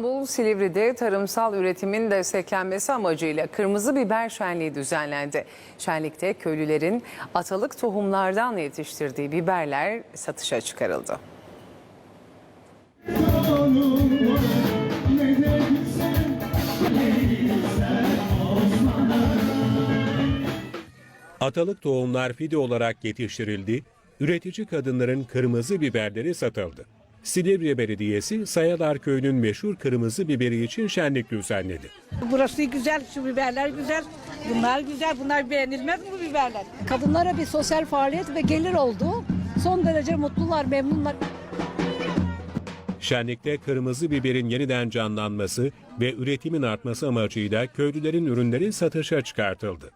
İstanbul Silivri'de tarımsal üretimin desteklenmesi amacıyla kırmızı biber şenliği düzenlendi. Şenlikte köylülerin atalık tohumlardan yetiştirdiği biberler satışa çıkarıldı. Atalık tohumlar fide olarak yetiştirildi, üretici kadınların kırmızı biberleri satıldı. Silivri Belediyesi Sayalar Köyü'nün meşhur kırmızı biberi için şenlik düzenledi. Burası güzel, şu biberler güzel. Bunlar güzel, bunlar beğenilmez mi bu biberler? Kadınlara bir sosyal faaliyet ve gelir oldu. Son derece mutlular, memnunlar. Şenlikte kırmızı biberin yeniden canlanması ve üretimin artması amacıyla köylülerin ürünleri satışa çıkartıldı.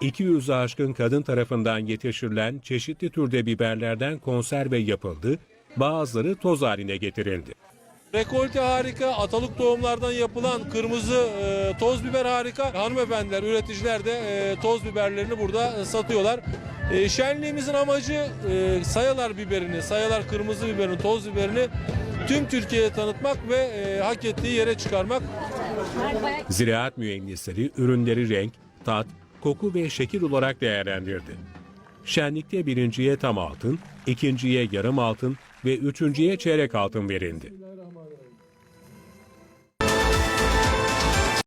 200 aşkın kadın tarafından yetiştirilen çeşitli türde biberlerden konserve yapıldı, bazıları toz haline getirildi. Rekolte harika, atalık tohumlardan yapılan kırmızı e, toz biber harika. Hanımefendiler, üreticiler de e, toz biberlerini burada e, satıyorlar. E, şenliğimizin amacı e, sayalar biberini, sayalar kırmızı biberini, toz biberini tüm Türkiye'ye tanıtmak ve e, hak ettiği yere çıkarmak. Ziraat mühendisleri ürünleri renk, tat, koku ve şekil olarak değerlendirdi. Şenlikte birinciye tam altın, ikinciye yarım altın ve üçüncüye çeyrek altın verildi.